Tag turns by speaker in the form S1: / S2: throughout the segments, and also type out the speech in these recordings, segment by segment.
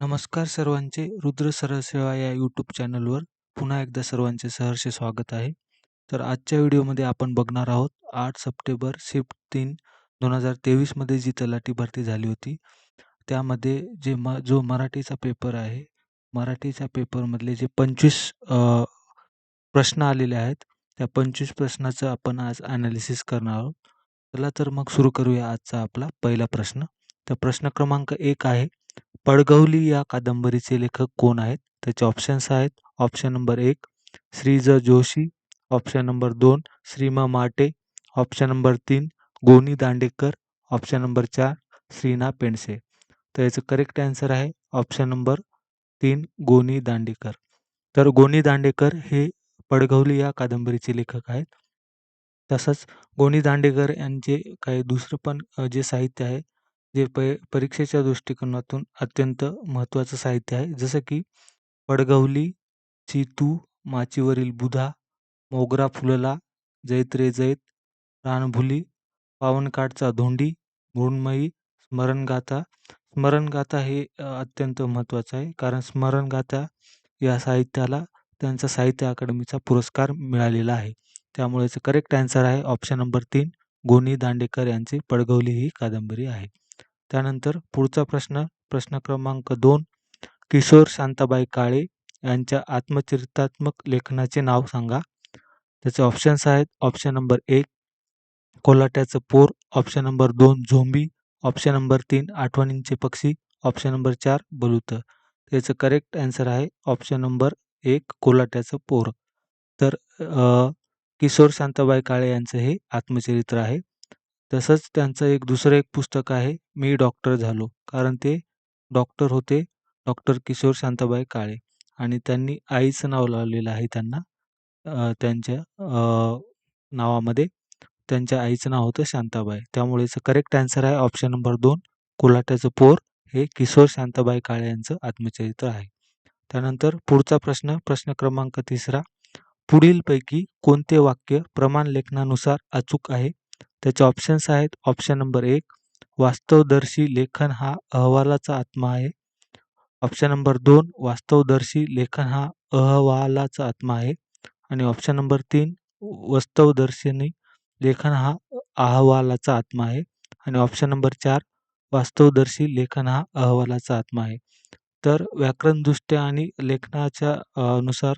S1: नमस्कार सर्वांचे. रुद्र सरसेवा या यूट्यूब चॅनलवर पुन्हा एकदा सर्वांचे सहर्ष स्वागत आहे. तर आजच्या व्हिडिओमध्ये आपण बघणार आहोत आठ सप्टेंबर शिफ्ट तीन दोन हजार तेवीसमध्ये जी तलाठी भरती झाली होती त्यामध्ये जे म जो मराठीचा पेपर आहे मराठीच्या पेपरमधले जे पंचवीस प्रश्न आलेले आहेत त्या पंचवीस प्रश्नाचं आपण आज ॲनालिसिस करणार आहोत. चला तर मग सुरू करूया आजचा आपला पहिला प्रश्न. तर प्रश्न क्रमांक एक आहे पडगवली या कादंबरीचे लेखक कोण आहेत? त्याचे ऑप्शन्स आहेत. ऑप्शन नंबर एक श्री ज जोशी. ऑप्शन नंबर दोन श्रीमा माटे. ऑप्शन नंबर तीन गोनी दांडेकर. ऑप्शन नंबर चार श्रीना पेंडसे. तर याचं करेक्ट ॲन्सर आहे. ऑप्शन नंबर तीन गोनी दांडेकर. तर गोनी दांडेकर हे पडघवली या कादंबरीचे लेखक आहेत. तसंच गोनी दांडेकर यांचे काही दुसरं पण जे साहित्य आहे जे प परीक्षेच्या दृष्टिकोनातून अत्यंत महत्त्वाचं साहित्य आहे. जसं की पडगवली चितू माचीवरील बुधा मोगरा फुलला जैत रे जैत रानभुली पावनकाठचा धोंडी मृण्मयी स्मरणगाथा. स्मरणगाथा हे अत्यंत महत्त्वाचं आहे. कारण स्मरणगाथा या साहित्याला त्यांचा साहित्य अकादमीचा पुरस्कार मिळालेला आहे. त्यामुळेच करेक्ट आन्सर आहे. ऑप्शन नंबर तीन गोनी दांडेकर यांची पडगवली ही कादंबरी आहे. त्यानंतर पुढचा प्रश्न प्रश्न क्रमांक दोन किशोर शांताबाई काळे यांच्या आत्मचरित्रात्मक लेखनाचे नाव सांगा. त्याचे ऑप्शन्स आहेत ऑप्शन नंबर एक कोलाट्याचं पोर ऑप्शन नंबर दोन झोंबी ऑप्शन नंबर तीन आठवणींचे पक्षी ऑप्शन नंबर चार बलूत. त्याचं करेक्ट आन्सर आहे ऑप्शन नंबर एक कोल्हाट्याचं पोर. तर किशोर शांताबाई काळे यांचं हे आत्मचरित्र आहे. तसंच त्यांचं एक दुसरं एक पुस्तक आहे मी डॉक्टर झालो. कारण ते डॉक्टर होते डॉक्टर किशोर शांताबाई काळे. आणि त्यांनी आईचं नाव लावलेलं आहे त्यांना त्यांच्या नावामध्ये. त्यांच्या आईचं नाव होतं शांताबाई. त्यामुळे याचं करेक्ट आन्सर आहे ऑप्शन नंबर दोन कोलाट्याचं पोर. हे किशोर शांताबाई काळे यांचं आत्मचरित्र आहे. त्यानंतर पुढचा प्रश्न प्रश्न क्रमांक तिसरा. पुढीलपैकी कोणते वाक्य प्रमाण लेखनानुसार अचूक आहे? त्याचे ऑप्शन्स आहेत. ऑप्शन नंबर एक वास्तवदर्शी लेखन हा अहवालाचा आत्मा आहे. ऑप्शन नंबर दोन वास्तवदर्शी लेखन हा अहवालाचा आत्मा आहे. आणि ऑप्शन नंबर तीन वास्तवदर्शिनी लेखन हा अहवालाचा आत्मा आहे. आणि ऑप्शन नंबर चार वास्तवदर्शी लेखन हा अहवालाचा आत्मा आहे. तर व्याकरणदृष्ट्या आणि लेखनाच्या नुसार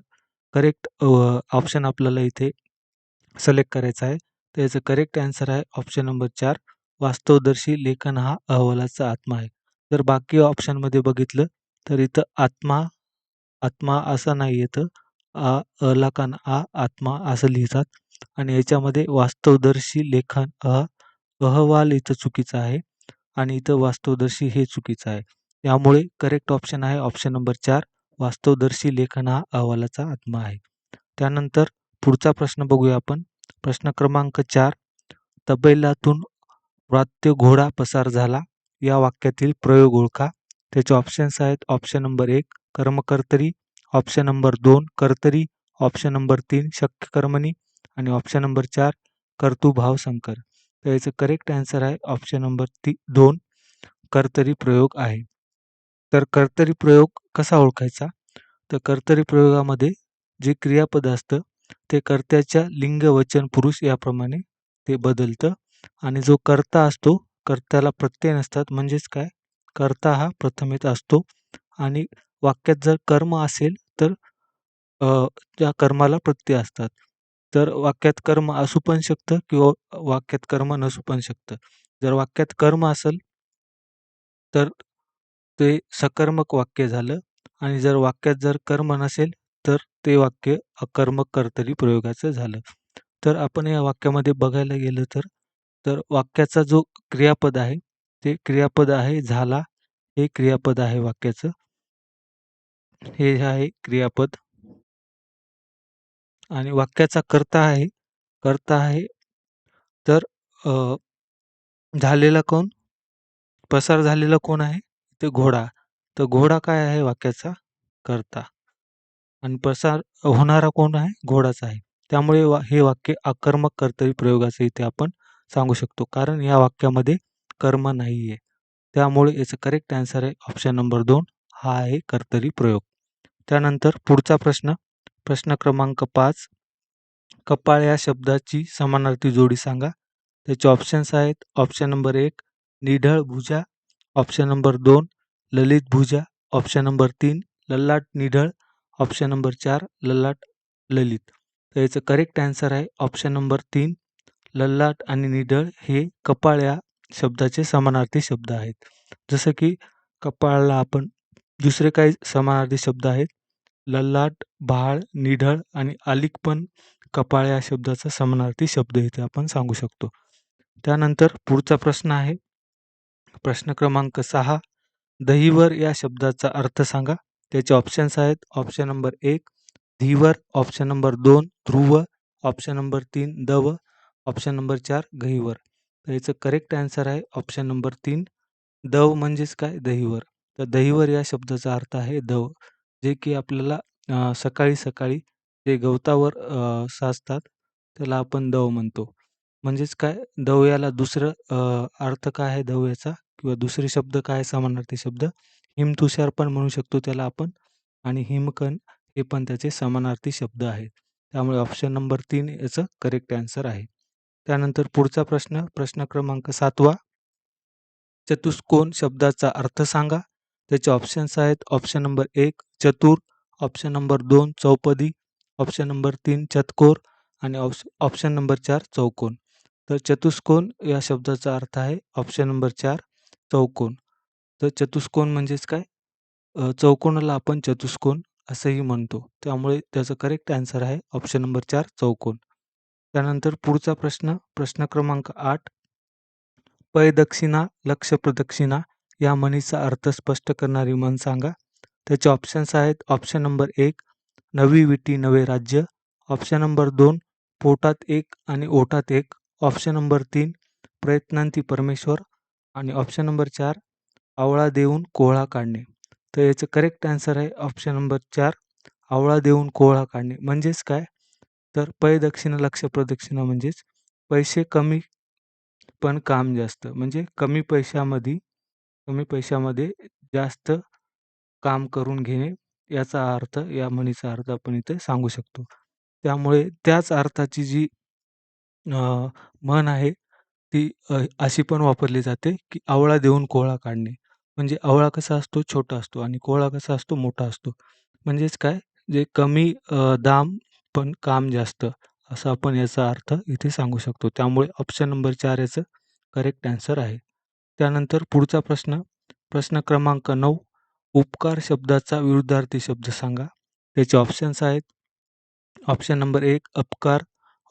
S1: करेक्ट ऑप्शन आपल्याला इथे सिलेक्ट करायचा आहे. तर याचं करेक्ट आन्सर आहे ऑप्शन नंबर चार. वास्तवदर्शी लेखन हा अहवालाचा आत्मा आहे. जर बाकी ऑप्शनमध्ये बघितलं तर इथं आत्मा आत्मा असं नाही येतं. आ अलाकान आ आत्मा असं लिहितात. आणि याच्यामध्ये वास्तवदर्शी लेखन अह अहवाल इथं चुकीचं आहे. आणि इथं वास्तवदर्शी हे चुकीचं आहे. त्यामुळे करेक्ट ऑप्शन आहे ऑप्शन नंबर चार. वास्तवदर्शी लेखन हा अहवालाचा आत्मा आहे. त्यानंतर पुढचा प्रश्न बघूया आपण. प्रश्न क्रमांक चार. तबेलातून वाद्य घोडा पसार झाला. या वाक्यातील प्रयोग ओळखा. त्याचे ऑप्शन्स आहेत ऑप्शन नंबर एक कर्मकर्तरी ऑप्शन नंबर दोन कर्तरी ऑप्शन नंबर तीन शक्य कर्मणी आणि ऑप्शन नंबर चार कर्तुभाव संकर. तर याचं करेक्ट आन्सर आहे ऑप्शन नंबर ती दोन कर्तरी प्रयोग आहे. तर कर्तरी प्रयोग कसा ओळखायचा? तर कर्तरी प्रयोगामध्ये जे क्रियापद असतं ते कर्त्याच्या लिंग वचन पुरुष याप्रमाणे ते बदलतं. आणि जो कर्ता असतो कर्त्याला प्रत्यय नसतात. म्हणजेच काय? कर्ता हा प्रथमेत असतो. आणि वाक्यात जर कर्म असेल तर त्या कर्माला प्रत्यय असतात. तर वाक्यात कर्म असू पण शकतं किंवा वाक्यात कर्म नसू पण शकतं. जर वाक्यात कर्म असेल तर ते सकर्मक वाक्य झालं. आणि जर वाक्यात जर कर्म नसेल तर ते वाक्य अकर्मक कर्तरी प्रयोगाचं झालं. तर आपण या वाक्यामध्ये बघायला गेलं तर तर वाक्याचा जो क्रियापद आहे ते क्रियापद आहे झाला हे क्रियापद आहे वाक्याचं. हे आहे क्रियापद. आणि वाक्याचा कर्ता आहे कर्ता आहे तर झालेला कोण? पसार झालेला कोण आहे? ते घोडा. तर घोडा काय आहे वाक्याचा? कर्ता. आणि प्रसार होणारा कोण आहे? घोडाचा आहे. त्यामुळे वा हे वाक्य आकर्मक कर्तरी प्रयोगाचं इथे आपण सांगू शकतो. कारण या वाक्यामध्ये कर्म नाही आहे त्यामुळे याचं करेक्ट आन्सर आहे ऑप्शन नंबर दोन. हा आहे कर्तरी प्रयोग. त्यानंतर पुढचा प्रश्न. प्रश्न क्रमांक पाच. कपाळ या शब्दाची समानार्थी जोडी सांगा. त्याचे ऑप्शन्स आहेत. ऑप्शन नंबर एक निढळ भुजा. ऑप्शन नंबर दोन ललित भुजा. ऑप्शन नंबर तीन लल्लाट निढळ. ऑप्शन नंबर चार ललाट ललित. तर याचं करेक्ट आन्सर आहे ऑप्शन नंबर तीन ललाट आणि निढळ हे कपाळ या शब्दाचे समानार्थी शब्द आहेत. जसं की कपाळला आपण दुसरे काही समानार्थी शब्द आहेत. ललाट भाळ निढळ आणि आलिक पण कपाळ या शब्दाचा समानार्थी शब्द इथे आपण सांगू शकतो. त्यानंतर पुढचा प्रश्न आहे. प्रश्न क्रमांक सहा दहीवर या शब्दाचा अर्थ सांगा. त्याचे ऑप्शन्स आहेत. ऑप्शन नंबर एक धीवर. ऑप्शन नंबर दोन ध्रुव. ऑप्शन नंबर तीन दव. ऑप्शन नंबर चार गहीवर. तर याचं करेक्ट आन्सर आहे. ऑप्शन नंबर तीन दव म्हणजेच काय? दहीवर. तर दहीवर या शब्दाचा अर्थ आहे दव जे की आपल्याला सकाळी सकाळी जे गवतावर साचतात त्याला आपण दव म्हणतो. म्हणजेच काय? दव याला दुसरं अर्थ काय आहे दव याचा? किंवा दुसरे शब्द काय समानार्थी शब्द? हिमतुषार पण म्हणू शकतो त्याला आपण आणि हिमकण हे पण त्याचे समानार्थी शब्द आहेत. त्यामुळे ऑप्शन नंबर तीन याचं करेक्ट आन्सर आहे. त्यानंतर पुढचा प्रश्न प्रश्न क्रमांक सातवा. चतुष्कोन शब्दाचा अर्थ सांगा. त्याचे ऑप्शन्स आहेत ऑप्शन नंबर एक चतुर ऑप्शन नंबर दोन चौपदी ऑप्शन नंबर तीन चतकोर आणि ऑप्श ऑप्शन नंबर चार चौकोन. तर चतुष्कोन या शब्दाचा अर्थ आहे ऑप्शन नंबर चार चौकोन. तर चतुष्कोन म्हणजेच काय? अ, चौकोनाला आपण चतुष्कोन असंही म्हणतो. त्यामुळे त्याचं करेक्ट आन्सर आहे ऑप्शन नंबर चार चौकोन. त्यानंतर पुढचा प्रश्न प्रश्न क्रमांक आठ. पयदक्षिणा, लक्ष प्रदक्षिणा या म्हणीचा अर्थ स्पष्ट करणारी म्हण सांगा. त्याचे ऑप्शन्स आहेत ऑप्शन नंबर एक नवी विटी नवे राज्य. ऑप्शन नंबर दोन पोटात एक आणि ओठात एक. ऑप्शन नंबर तीन प्रयत्नांती परमेश्वर. आणि ऑप्शन नंबर चार आवळा देऊन कोहळा काढणे. तर याचं करेक्ट आन्सर आहे ऑप्शन नंबर चार आवळा देऊन कोहळा काढणे. म्हणजेच काय? तर पैदक्षिणा लक्ष प्रदक्षिणा म्हणजेच पैसे कमी पण काम जास्त. म्हणजे कमी पैशामध्ये कमी पैशामध्ये जास्त काम करून घेणे याचा अर्थ या म्हणीचा अर्थ आपण इथे सांगू शकतो. त्यामुळे त्याच अर्थाची जी म्हण आहे ती अशी पण वापरली जाते की आवळा देऊन कोहळा काढणे. म्हणजे आवळा कसा असतो? छोटा असतो आणि कोहळा कसा असतो? मोठा असतो. म्हणजेच काय? जे कमी अ, दाम पण काम जास्त असं आपण याचा अर्थ इथे सांगू शकतो. त्यामुळे ऑप्शन नंबर चार याचं करेक्ट आन्सर आहे. त्यानंतर पुढचा प्रश्न. प्रश्न क्रमांक नऊ. उपकार शब्दाचा विरुद्धार्थी शब्द सांगा. त्याचे ऑप्शन्स आहेत. ऑप्शन नंबर एक अपकार.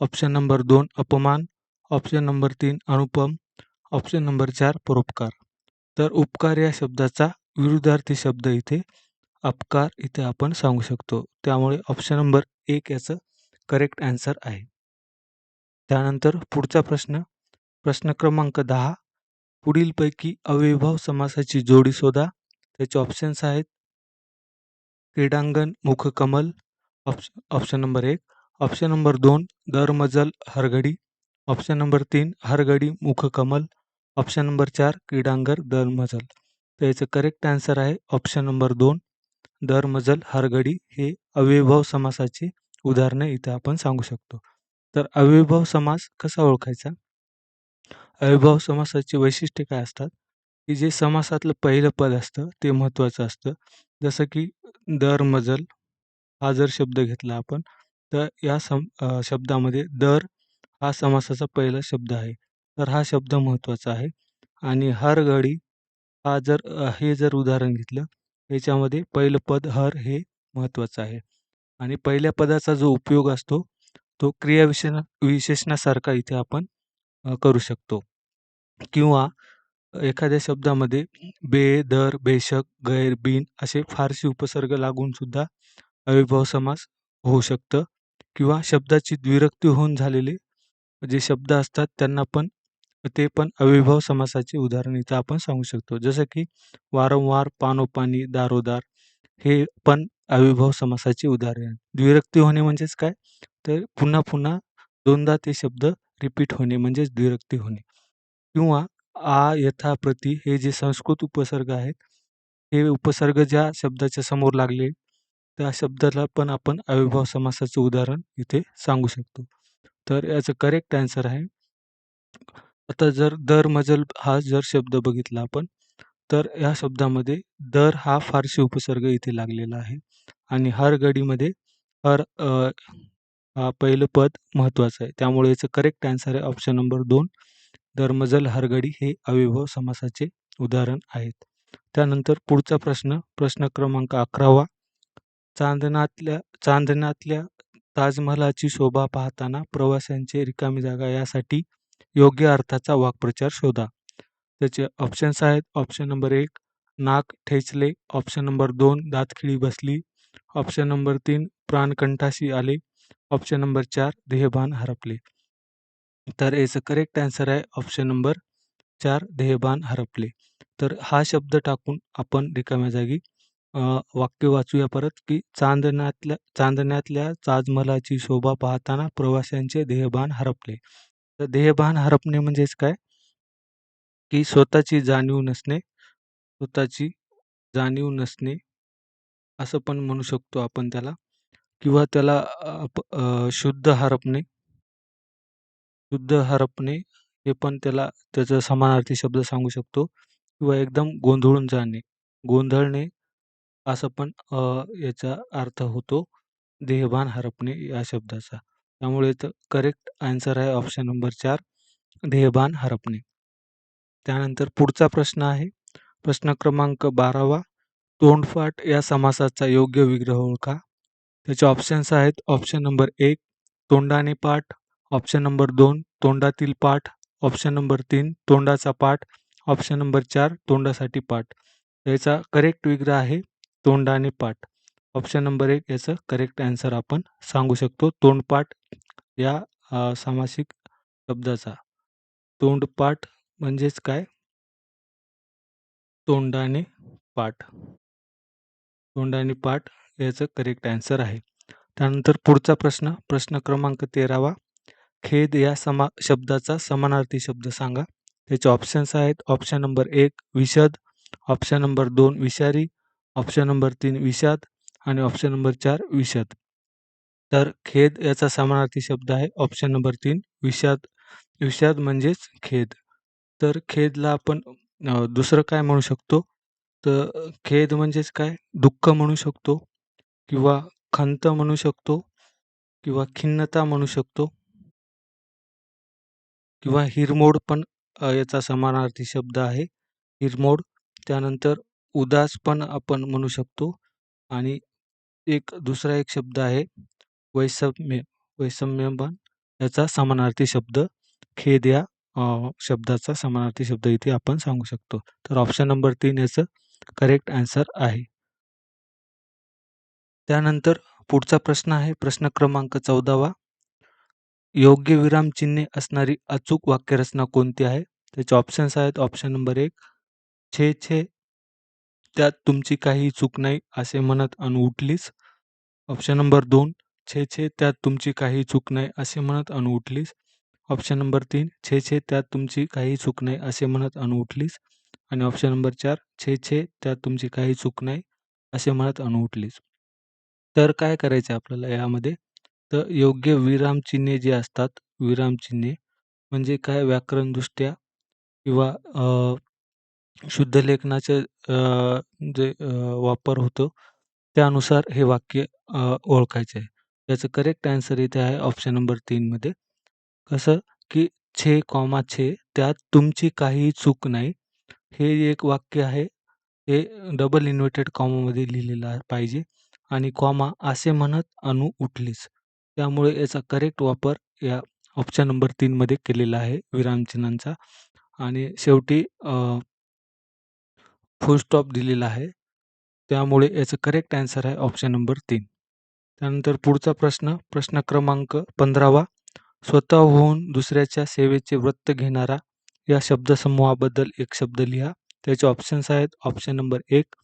S1: ऑप्शन नंबर दोन अपमान. ऑप्शन नंबर तीन अनुपम. ऑप्शन नंबर चार परोपकार. तर उपकार या शब्दाचा विरुद्धार्थी शब्द इथे अपकार इथे आपण सांगू शकतो. त्यामुळे ऑप्शन नंबर एक याचं करेक्ट आन्सर आहे. त्यानंतर पुढचा प्रश्न प्रश्न क्रमांक दहा. पुढीलपैकी अविभाव समासाची जोडी शोधा. त्याचे ऑप्शन्स आहेत क्रीडांगण मुखकमल ऑप्शन ऑप्शन नंबर एक. ऑप्शन नंबर दोन दरमजल हरघडी. ऑप्शन नंबर तीन हरघडी मुखकमल ऑप्शन नंबर चार क्रीडांगर दर मजल. तर याचं करेक्ट आन्सर आहे ऑप्शन नंबर दोन दर मजल हरगडी हे अविभव समासाची उदाहरणे इथे आपण सांगू शकतो. तर अविभाव समास कसा ओळखायचा? अविभाव समासाची वैशिष्ट्ये काय असतात? की जे समासातलं पहिलं पद असतं ते महत्त्वाचं असतं. जसं की दर मजल हा जर शब्द घेतला आपण तर या सम शब्दामध्ये दर हा समासाचा पहिला शब्द आहे. तर हा शब्द महत्त्वाचा आहे. आणि हर घडी हा जर हे जर उदाहरण घेतलं याच्यामध्ये पहिलं पद हर हे महत्त्वाचं आहे. आणि पहिल्या पदाचा जो उपयोग असतो तो क्रियाविशेष विशेषणासारखा इथे आपण करू शकतो. किंवा एखाद्या शब्दामध्ये बे दर बेशक गैर बिन असे फारसी उपसर्ग लागून सुद्धा अविभाव समास होऊ शकतं. किंवा शब्दाची द्विरक्ती होऊन झालेले जे शब्द असतात त्यांना पण ते पण अविभाव समासाचे उदाहरण इथं आपण सांगू शकतो. जसं की वारंवार पानोपानी दारोदार हे पण अविभाव समासाचे उदाहरण द्विरक्ती होणे म्हणजेच काय? तर पुन्हा पुन्हा दोनदा ते शब्द रिपीट होणे म्हणजेच द्विरक्ती होणे. किंवा आ यथा प्रति हे जे संस्कृत उपसर्ग आहेत हे उपसर्ग ज्या शब्दाच्या समोर लागले त्या शब्दाला पण आपण अविभाव समासाचं उदाहरण इथे सांगू शकतो. तर याचं करेक्ट आन्सर आहे आता जर दर मजल हा जर शब्द बघितला आपण तर या शब्दामध्ये दर हा फारशी उपसर्ग इथे लागलेला आहे. आणि हर गडीमध्ये हर हा पहिलं पद महत्त्वाचं आहे. त्यामुळे याचं करेक्ट आन्सर आहे ऑप्शन नंबर दोन. दरमजल हरगडी हे अविभव समासाचे उदाहरण आहेत. त्यानंतर पुढचा प्रश्न प्रश्न क्रमांक अकरावा. चांदणातल्या चांदण्यातल्या ताजमहालाची शोभा पाहताना प्रवाशांचे रिकामी जागा यासाठी योग्य अर्थाचा वाक्प्रचार शोधा. त्याचे ऑप्शन्स आहेत. ऑप्शन नंबर एक नाक ठेचले. ऑप्शन नंबर दोन दातखिळी बसली. ऑप्शन नंबर तीन प्राणकंठाशी आले. ऑप्शन नंबर चार देहभान हरपले. तर याचं करेक्ट आन्सर आहे. ऑप्शन नंबर चार देहभान हरपले. तर हा शब्द टाकून आपण रिकाम्या जागी वाक्य वाचूया परत की चांदण्यातल्या चांदण्यातल्या ताजमहलाची शोभा पाहताना प्रवाशांचे देहभान हरपले. तर देहभान हरपणे म्हणजेच काय? की स्वतःची जाणीव नसणे स्वतःची जाणीव नसणे असं पण म्हणू शकतो आपण त्याला. किंवा त्याला शुद्ध हरपणे शुद्ध हरपणे हे पण त्याला त्याचा समानार्थी शब्द सांगू शकतो. किंवा एकदम गोंधळून जाणे गोंधळणे असं पण याचा अर्थ होतो देहभान हरपणे या शब्दाचा. त्यामुळे तर करेक्ट आन्सर आहे ऑप्शन नंबर चार ध्येयभान हरपणे. त्यानंतर पुढचा प्रश्न आहे. प्रश्न क्रमांक बारावा तोंडफाट या समासाचा योग्य विग्रह ओळखा. त्याचे ऑप्शन्स आहेत ऑप्शन नंबर एक तोंडाने पाठ ऑप्शन नंबर दोन तोंडातील पाठ ऑप्शन नंबर तीन तोंडाचा पाठ ऑप्शन नंबर चार तोंडासाठी पाठ. याचा करेक्ट विग्रह आहे तोंडाने पाठ. ऑप्शन नंबर एक याचं करेक्ट आन्सर आपण सांगू शकतो तोंडपाठ या सामासिक शब्दाचा. तोंडपाठ म्हणजेच काय? तोंडाने पाठ. तोंडाने पाठ याचं करेक्ट आन्सर आहे. त्यानंतर पुढचा प्रश्न प्रश्न क्रमांक तेरावा. खेद या समा शब्दाचा समानार्थी शब्द सांगा. त्याचे ऑप्शन्स आहेत ऑप्शन नंबर एक विषद ऑप्शन नंबर दोन विषारी ऑप्शन नंबर तीन विषाद आणि ऑप्शन नंबर चार विषद. तर खेद याचा समानार्थी शब्द आहे. ऑप्शन नंबर तीन विषाद विषाद म्हणजेच खेद. तर खेदला आपण दुसरं काय म्हणू शकतो? तर खेद म्हणजेच काय? दुःख म्हणू शकतो किंवा खंत म्हणू शकतो किंवा खिन्नता म्हणू शकतो किंवा हिरमोड पण याचा समानार्थी शब्द आहे. हिरमोड त्यानंतर उदास पण आपण म्हणू शकतो आणि एक दुसरा एक शब्द आहे. वैषम्य वैषम्य याचा समानार्थी शब्द खेद या शब्दाचा समानार्थी शब्द इथे आपण सांगू शकतो. तर ऑप्शन नंबर तीन याचं करेक्ट आन्सर आहे. त्यानंतर पुढचा प्रश्न आहे. प्रश्न क्रमांक चौदावा. योग्य विराम चिन्हे असणारी अचूक वाक्यरचना कोणती आहे? त्याचे ऑप्शन्स आहेत. ऑप्शन नंबर एक छे छे त्यात तुमची काही चूक नाही असे म्हणत आणि उठलीच ऑप्शन नंबर दोन छे छे त्यात तुमची काही चूक नाही असे म्हणत अनु उठलीस. ऑप्शन नंबर तीन छे छे त्यात तुमची काही चूक नाही असे म्हणत अनु उठलीस. आणि ऑप्शन नंबर चार छे छे त्यात तुमची काही चूक नाही असे म्हणत अनु उठलीस. तर काय करायचं आपल्याला यामध्ये? तर योग्य विरामचिन्हे जे असतात विरामचिन्हे म्हणजे काय व्याकरणदृष्ट्या किंवा शुद्ध लेखनाचे जे वापर होतो त्यानुसार हे वाक्य ओळखायचे आहे. याचं करेक्ट आन्सर इथे आहे ऑप्शन नंबर तीनमध्ये कसं की छे कॉमा छे त्यात तुमची काहीही चूक नाही. हे एक वाक्य आहे. हे डबल इन्व्हर्टेड कॉमामध्ये लिहिलेलं पाहिजे. आणि कॉमा असे म्हणत अणू उठलीच. त्यामुळे याचा करेक्ट वापर या ऑप्शन नंबर तीनमध्ये केलेला आहे विरामचिन्हांचा आणि शेवटी फुल स्टॉप दिलेला आहे. त्यामुळे याचं करेक्ट आन्सर आहे ऑप्शन नंबर तीन. त्यानंतर पुढचा प्रश्न प्रश्न क्रमांक पंधरावा. स्वतःहून दुसऱ्याच्या सेवेचे वृत्त घेणारा या शब्दसमूहाबद्दल एक शब्द लिहा. त्याचे ऑप्शन्स आहेत ऑप्शन नंबर एक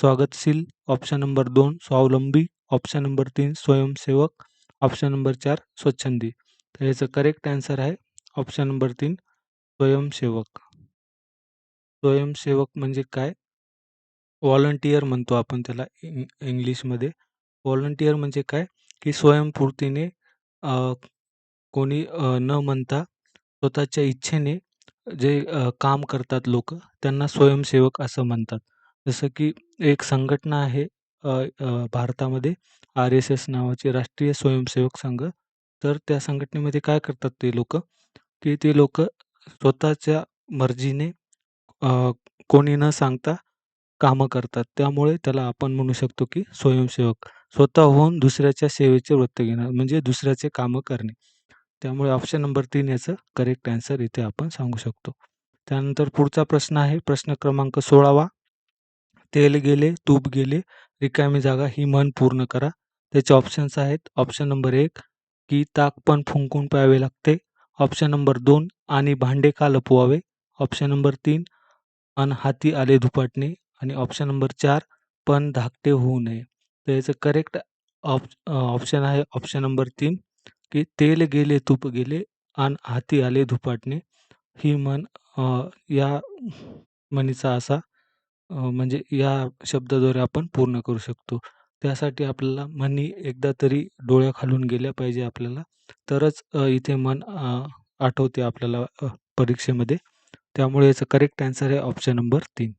S1: स्वागतशील ऑप्शन नंबर दोन स्वावलंबी ऑप्शन नंबर तीन स्वयंसेवक ऑप्शन नंबर चार स्वच्छंदी. तर याचं करेक्ट आन्सर आहे ऑप्शन नंबर तीन स्वयंसेवक. स्वयंसेवक म्हणजे काय? व्हॉलंटियर म्हणतो आपण त्याला इंग इंग्लिशमध्ये. व्हॉलंटियर म्हणजे काय, की स्वयंस्फूर्तीने कोणी न म्हणता स्वतःच्या इच्छेने जे काम करतात लोक त्यांना स्वयंसेवक असं म्हणतात. जसं की एक संघटना आहे भारतामध्ये आर-एस-एस नावाची राष्ट्रीय स्वयंसेवक संघ. तर त्या संघटनेमध्ये काय करतात ते लोक की ते लोक स्वतःच्या मर्जीने कोणी न सांगता कामं करतात. त्यामुळे त्याला आपण म्हणू शकतो, की स्वयंसेवक. स्वतःहून दुसऱ्याच्या सेवेचे वृत्त घेणं म्हणजे दुसऱ्याचे कामं करणे. त्यामुळे ऑप्शन नंबर तीन याचं करेक्ट ॲन्सर इथे आपण सांगू शकतो. त्यानंतर पुढचा प्रश्न आहे प्रश्न क्रमांक 16वा. तेल गेले, तूप गेले, रिकामी जागा ही मन पूर्ण करा. त्याचे ऑप्शन्स आहेत. ऑप्शन नंबर एक की ताक पण फुंकून प्यावे लागते. ऑप्शन नंबर दोन आणि भांडे का लपवावे. ऑप्शन नंबर तीन अन हाती आले धुपाटणे आणि ऑप्शन नंबर चार पण धाकटे होऊ नये. तर याचं करेक्ट ऑप ऑप्शन आहे ऑप्शन नंबर तीन की तेल गेले, तूप गेले अन हाती आले धुपाटणे. ही म्हण या म्हणीचा असा म्हणजे या शब्दाद्वारे आपण पूर्ण करू शकतो. त्यासाठी आपल्याला म्हणी एकदा तरी डोळ्या खालून गेल्या पाहिजे आपल्याला. तरच इथे मन आठवते आपल्याला परीक्षेमध्ये. त्यामुळे याचं करेक्ट आन्सर आहे ऑप्शन नंबर तीन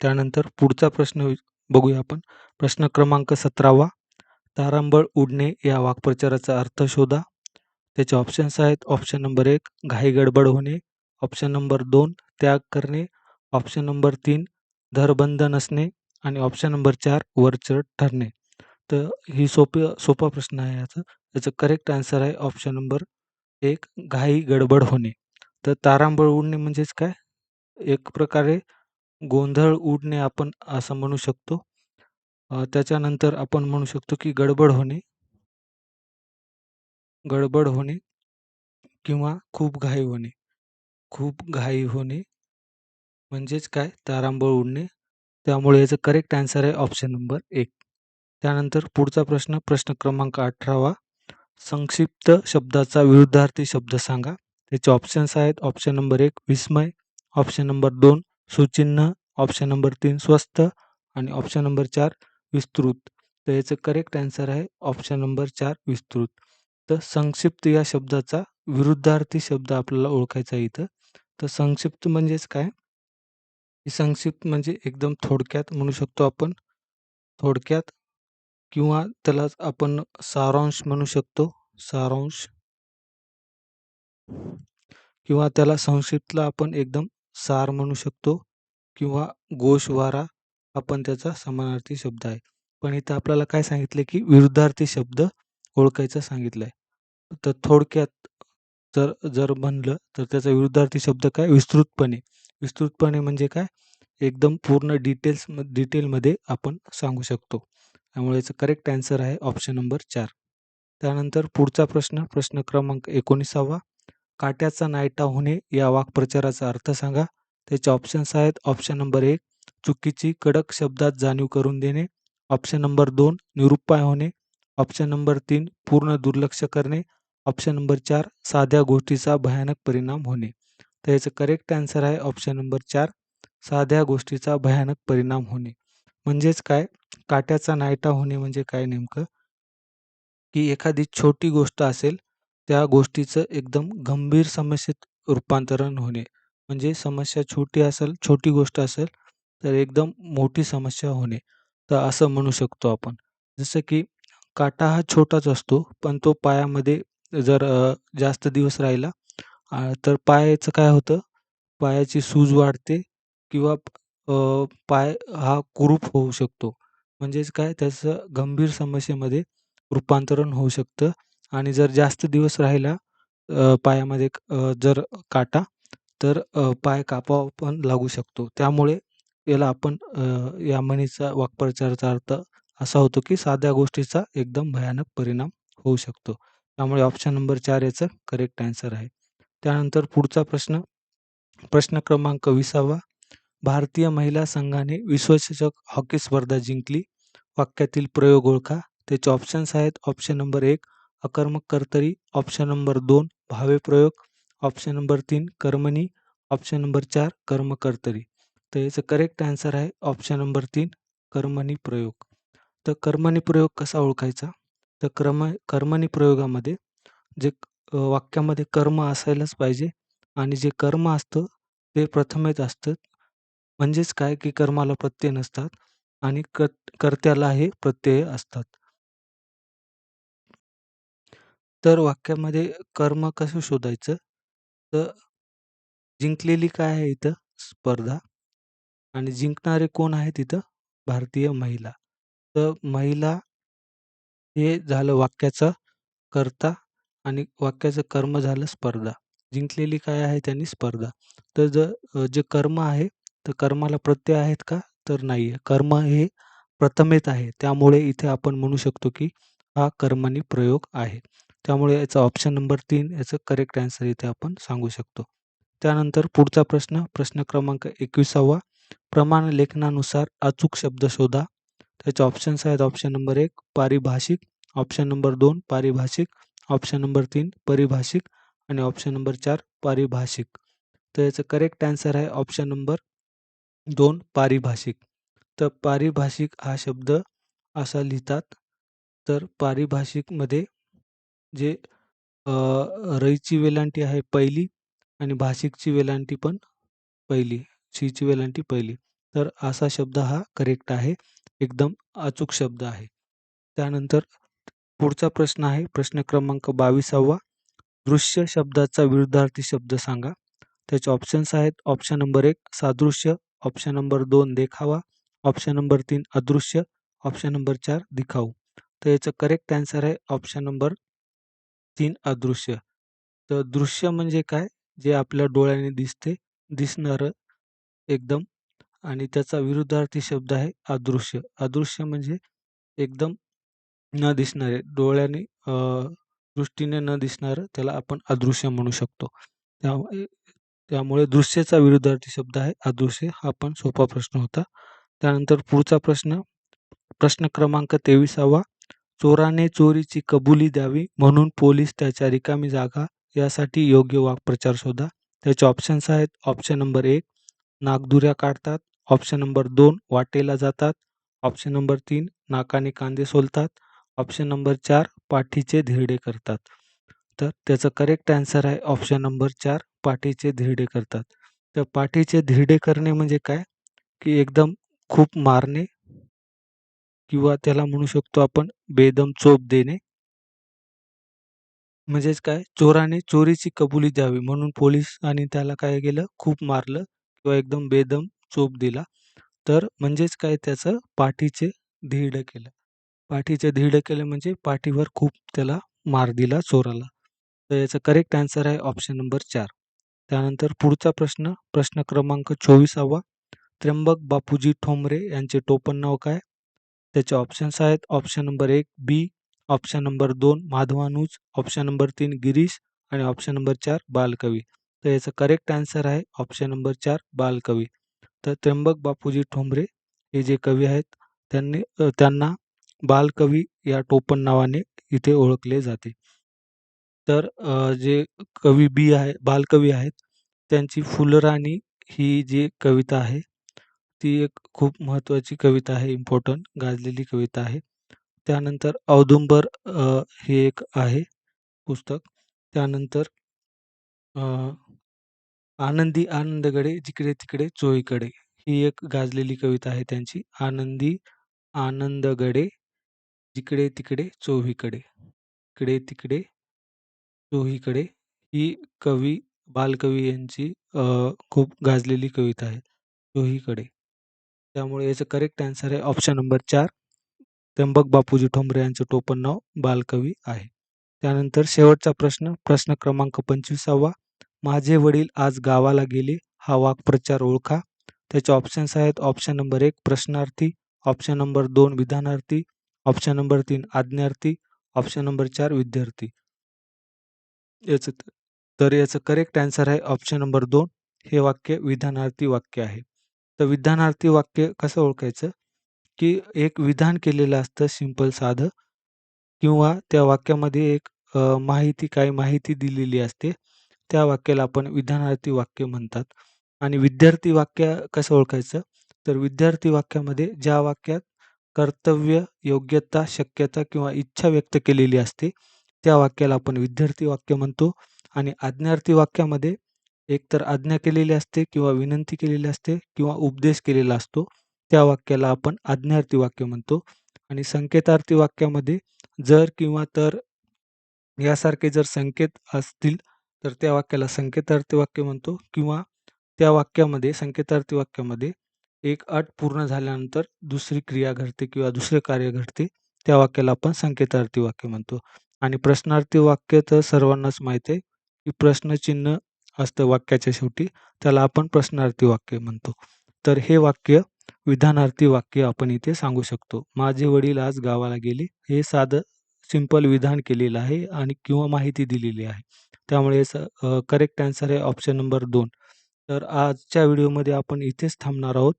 S1: त्यानंतर पुढचा प्रश्न बघूया आपण. प्रश्न क्रमांक 17वा. तारांबळ उडणे या वाक्प्रचाराचा अर्थ शोधा. त्याचे ऑप्शन्स आहेत. ऑप्शन नंबर एक घाई-गडबड होणे. ऑप्शन नंबर दोन त्याग करणे. ऑप्शन नंबर तीन धरबंध नसणे आणि ऑप्शन नंबर चार वरचढ ठरणे. तर ही सोपी सोपा प्रश्न आहे याचा. याचं करेक्ट आन्सर आहे ऑप्शन नंबर एक घाई-गडबड होणे. तर तारांबळ उडणे म्हणजेच काय? एक प्रकारे गोंधळ उडणे आपण असं म्हणू शकतो. त्याच्यानंतर आपण म्हणू शकतो की गडबड होणे. गडबड होणे किंवा खूप घाई होणे. खूप घाई होणे म्हणजेच काय? तारांबळ उडणे. त्यामुळे याचं करेक्ट ॲन्सर आहे ऑप्शन नंबर एक त्यानंतर पुढचा प्रश्न, प्रश्न क्रमांक 18वा. संक्षिप्त शब्दाचा विरुद्धार्थी शब्द सांगा. त्याचे ऑप्शन्स आहेत. ऑप्शन नंबर एक विस्मय, ऑप्शन नंबर दोन सुचिन्ह, ऑप्शन नंबर तीन स्वस्त आणि ऑप्शन नंबर चार विस्तृत. तर याचं करेक्ट ॲन्सर आहे ऑप्शन नंबर चार विस्तृत. तर संक्षिप्त या शब्दाचा विरुद्धार्थी शब्द आपल्याला ओळखायचा इथं. तर संक्षिप्त म्हणजेच काय? संक्षिप्त म्हणजे एकदम थोडक्यात म्हणू शकतो आपण. थोडक्यात किंवा त्यालाच आपण सारांश म्हणू शकतो. सारांश. किंवा त्याला संक्षिप्तला आपण एकदम सार म्हणू शकतो किंवा गोषवारा आपण त्याचा समानार्थी शब्द आहे. पण इथं आपल्याला काय सांगितलं की विरुद्धार्थी शब्द ओळखायचं सांगितलंय. तर थोडक्यात जर जर म्हणलं तर त्याचा विरुद्धार्थी शब्द काय? विस्तृतपणे. विस्तृतपणे म्हणजे काय? एकदम पूर्ण डिटेल्स डिटेलमध्ये आपण सांगू शकतो. त्यामुळे याचं करेक्ट आन्सर आहे ऑप्शन नंबर चार त्यानंतर पुढचा प्रश्न, प्रश्न क्रमांक 19वा. काट्याचा नायटा होणे या वाक्प्रचाराचा अर्थ सांगा. त्याचे ऑप्शन्स आहेत. ऑप्शन नंबर एक चुकीची कडक शब्दात जाणीव करून देणे. ऑप्शन नंबर दोन निरुपाय होणे. ऑप्शन नंबर तीन पूर्ण दुर्लक्ष करणे. ऑप्शन नंबर चार साध्या गोष्टीचा भयानक परिणाम होणे. तर याचं करेक्ट आन्सर आहे ऑप्शन नंबर चार साध्या गोष्टीचा भयानक परिणाम होणे. म्हणजेच काय? काट्याचा नायटा होणे म्हणजे काय नेमकं? की एखादी छोटी गोष्ट असेल, त्या गोष्टीचं एकदम गंभीर समस्येत रूपांतरण होणे. म्हणजे समस्या छोटी असेल, छोटी गोष्ट असेल, तर एकदम मोठी समस्या होणे. तर असं म्हणू शकतो आपण. जसं की काटा हा छोटाच असतो, पण तो पायामध्ये जर जास्त दिवस राहिला तर पायाचं काय होतं? पायाची सूज वाढते किंवा पाय हा कुरूप होऊ शकतो. म्हणजेच काय? त्याचं गंभीर समस्येमध्ये रूपांतरण होऊ शकतं आणि जर जास्त दिवस राहिला पायामध्ये जर काटा, तर पाय कापावा पण लागू शकतो. त्यामुळे याला आपण या म्हणीचा वाक्प्रचाराचा अर्थ असा होतो की साध्या गोष्टीचा एकदम भयानक परिणाम होऊ शकतो. त्यामुळे ऑप्शन नंबर चार याचं करेक्ट आन्सर आहे. त्यानंतर पुढचा प्रश्न, प्रश्न क्रमांक 20वा. भारतीय महिला संघाने विश्वचषक हॉकी स्पर्धा जिंकली. वाक्यातील प्रयोग ओळखा. त्याचे ऑप्शन्स आहेत. ऑप्शन नंबर एक अकर्मक कर्तरी, ऑप्शन नंबर दोन भावे प्रयोग, ऑप्शन नंबर तीन कर्मणी, ऑप्शन नंबर चार कर्मकर्तरी. तर याचं करेक्ट आन्सर आहे ऑप्शन नंबर तीन कर्मणी प्रयोग. तर कर्मणी प्रयोग कसा ओळखायचा? तर क्रम कर्मणी प्रयोगामध्ये जे वाक्यामध्ये कर्म असायलाच पाहिजे आणि जे कर्म असतं ते प्रथमेच असतं. म्हणजेच काय की कर्माला प्रत्यय नसतात आणि क कर्त्याला हे प्रत्यय असतात. तर वाक्यामध्ये कर्म कसं शोधायचं? तर जिंकलेली काय आहे इथं? स्पर्धा. आणि जिंकणारे कोण आहेत इथं? भारतीय महिला. तर महिला हे झालं वाक्याचा कर्ता आणि वाक्याचं कर्म झालं स्पर्धा. जिंकलेली काय आहे त्यांनी स्पर्धा. तर जर जे कर्म आहे तर कर्माला प्रत्यय आहेत का? तर नाही आहे. कर्म हे प्रथमेत आहे. त्यामुळे इथे आपण म्हणू शकतो की हा कर्मणी प्रयोग आहे. त्यामुळे याचा ऑप्शन नंबर तीन याचं करेक्ट आन्सर इथे आपण सांगू शकतो. त्यानंतर पुढचा प्रश्न प्रश्न क्रमांक एकविसावा. प्रमाण लेखनानुसार अचूक शब्द शोधा. त्याचे ऑप्शन्स आहेत ऑप्शन नंबर एक पारिभाषिक ऑप्शन नंबर दोन पारिभाषिक ऑप्शन नंबर तीन परिभाषिक आणि ऑप्शन नंबर चार पारिभाषिक. तर याचं करेक्ट आन्सर आहे ऑप्शन नंबर दोन पारिभाषिक. तर पारिभाषिक हा शब्द असा लिहितात तर पारिभाषिकमध्ये जे रईची वेलांटी आहे पहिली आणि भाषिकची वेलांटी पण पहिली शीची वेलांटी पहिली. तर असा शब्द हा करेक्ट आहे. एकदम अचूक शब्द आहे. त्यानंतर पुढचा प्रश्न आहे. प्रश्न क्रमांक बावीसावा. दृश्य शब्दाचा विरुद्धार्थी शब्द सांगा. त्याचे ऑप्शन्स आहेत. ऑप्शन नंबर एक सादृश्य. ऑप्शन नंबर दोन देखावा. ऑप्शन नंबर तीन अदृश्य. ऑप्शन नंबर चार दिखाऊ. तर याचं करेक्ट आन्सर आहे. ऑप्शन नंबर तीन अदृश्य. तर दृश्य म्हणजे काय? जे आपल्या डोळ्याने दिसते दिसणारं एकदम आणि त्याचा विरुद्धार्थी शब्द आहे अदृश्य. अदृश्य म्हणजे एकदम न दिसणारे डोळ्याने दृष्टीने न दिसणारं त्याला आपण अदृश्य म्हणू शकतो. त्यामुळे त्यामुळे दृश्यचा विरुद्धार्थी शब्द आहे अदृश्य. हा पण सोपा प्रश्न होता. त्यानंतर पुढचा प्रश्न प्रश्न क्रमांक तेविसावा. चोराने चोरीची कबुली द्यावी म्हणून पोलीस त्याच्या रिकामी जागा यासाठी योग्य वाक्प्रचार शोधा. त्याचे ऑप्शन्स आहेत. ऑप्शन नंबर एक नागदुऱ्या काढतात. ऑप्शन नंबर दोन वाटेला जातात. ऑप्शन नंबर तीन नाकाने कांदे सोलतात. ऑप्शन नंबर चार पाठीचे धिरडे करतात. तर त्याचं करेक्ट आन्सर आहे. ऑप्शन नंबर चार पाठीचे धिरडे करतात. तर पाठीचे धिरडे करणे म्हणजे काय? की एकदम खूप मारणे किंवा त्याला म्हणू शकतो आपण बेदम चोप देणे. म्हणजेच काय? चोराने चोरीची कबुली द्यावी. म्हणून पोलीस आणि त्याला काय केलं? खूप मारलं किंवा एकदम बेदम चोप दिला. तर म्हणजेच काय? त्याचं पाठीचे धीड केलं. पाठीचे धीड केलं म्हणजे पाठीवर खूप त्याला मार दिला चोराला. तर याचा करेक्ट आन्सर आहे ऑप्शन नंबर चार. त्यानंतर पुढचा प्रश्न प्रश्न क्रमांक चोवीसावा. त्र्यंबक बापूजी ठोंबरे यांचे टोपण नाव काय? त्याचे ऑप्शन्स आहेत. ऑप्शन नंबर एक बी ऑप्शन नंबर दोन माधवानुज. ऑप्शन नंबर तीन गिरीश. आणि ऑप्शन नंबर चार बालकवी. तर याचं करेक्ट आन्सर आहे. ऑप्शन नंबर चार बालकवी. तर त्र्यंबक बापूजी ठोंबरे हे जे कवी आहेत त्यांनी त्यांना बालकवी या टोपण नावाने इथे ओळखले जाते. तर जे कवी बी आहे बालकवी आहेत त्यांची फुलराणी ही जी कविता आहे ती एक खूप महत्त्वाची कविता आहे इम्पॉर्टंट गाजलेली कविता आहे. त्यानंतर औदुंबर हे एक आहे पुस्तक. त्यानंतर आनंदी आनंदगडे जिकडे तिकडे चोहीकडे ही एक गाजलेली कविता आहे त्यांची. आनंदी आनंदगडे जिकडे तिकडे चोहीकडे इकडे तिकडे चोहीकडे ही कवी बालकवी यांची खूप गाजलेली कविता आहे. चोहीकडे. त्यामुळे याचं करेक्ट आन्सर आहे ऑप्शन नंबर चार. त्र्यंबक बापूजी ठोंबरे यांचं टोपण नाव बालकवी आहे. त्यानंतर शेवटचा प्रश्न प्रश्न क्रमांक पंचवीसावा. माझे वडील आज गावाला गेले हा वाक्प्रचार ओळखा. त्याचे ऑप्शन्स आहेत ऑप्शन नंबर एक प्रश्नार्थी ऑप्शन नंबर दोन विधानार्थी ऑप्शन नंबर तीन आज्ञार्थी ऑप्शन नंबर चार विद्यार्थी. याचं तर याचं करेक्ट आन्सर आहे ऑप्शन नंबर दोन. हे वाक्य विधानार्थी वाक्य आहे. तर विधानार्थी वाक्य कसं ओळखायचं? की एक विधान केलेलं असतं सिंपल साधं किंवा त्या वाक्यामध्ये एक माहिती काही माहिती दिलेली असते. त्या वाक्याला आपण विधानार्थी वाक्य म्हणतात. आणि विद्यार्थी वाक्य कसं ओळखायचं? तर विद्यार्थी वाक्यामध्ये ज्या वाक्यात कर्तव्य योग्यता शक्यता किंवा इच्छा व्यक्त केलेली असते त्या वाक्याला आपण विद्यार्थी वाक्य म्हणतो. आणि आज्ञार्थी वाक्यामध्ये एकतर आज्ञा केलेली असते किंवा विनंती केलेली असते किंवा उपदेश केलेला असतो त्या वाक्याला आपण आज्ञार्थी वाक्य म्हणतो. आणि संकेतार्थी वाक्यामध्ये जर किंवा तर यासारखे जर संकेत असतील तर त्या वाक्याला संकेतार्थी वाक्य म्हणतो किंवा त्या वाक्यामध्ये संकेतार्थी वाक्यामध्ये एक अट पूर्ण झाल्यानंतर दुसरी क्रिया घडते किंवा दुसरे कार्य घडते त्या वाक्याला आपण संकेतार्थी वाक्य म्हणतो. आणि प्रश्नार्थी वाक्य तर सर्वांनाच माहीत आहे की प्रश्नचिन्ह असतं वाक्याच्या शेवटी त्याला आपण प्रश्नार्थी वाक्य म्हणतो. तर हे वाक्य विधानार्थी वाक्य आपण इथे सांगू शकतो. माझे वडील आज गावाला गेले. हे साधं सिंपल विधान केलेलं आहे आणि किंवा माहिती दिलेली आहे. त्यामुळे करेक्ट आन्सर आहे ऑप्शन नंबर दोन. तर आजच्या व्हिडिओमध्ये आपण इथेच थांबणार आहोत.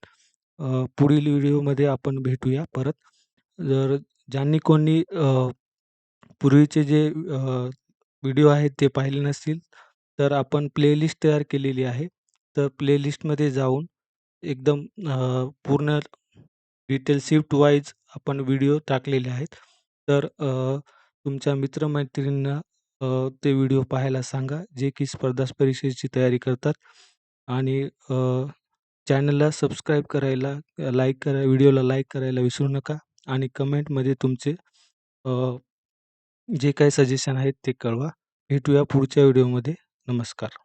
S1: पुढील व्हिडिओमध्ये आपण भेटूया परत. जर ज्यांनी कोणी पूर्वीचे जे व्हिडिओ आहेत ते पाहिले नसतील तर आपण प्लेलिस्ट तयार केलेली आहे. तर प्लेलिस्टमध्ये जाऊन एकदम पूर्ण डिटेल शिफ्ट वाईज आपण व्हिडिओ टाकलेले आहेत. तर तुमच्या मित्रमैत्रिणींना ते व्हिडिओ पाहायला सांगा जे की स्पर्धा परीक्षेची तयारी करतात. आणि चॅनलला सबस्क्राईब करायला लाईक करा व्हिडिओला लाईक करायला विसरू नका. आणि कमेंटमध्ये तुमचे जे काही सजेशन आहेत ते कळवा. भेटूया पुढच्या व्हिडिओमध्ये. नमस्कार.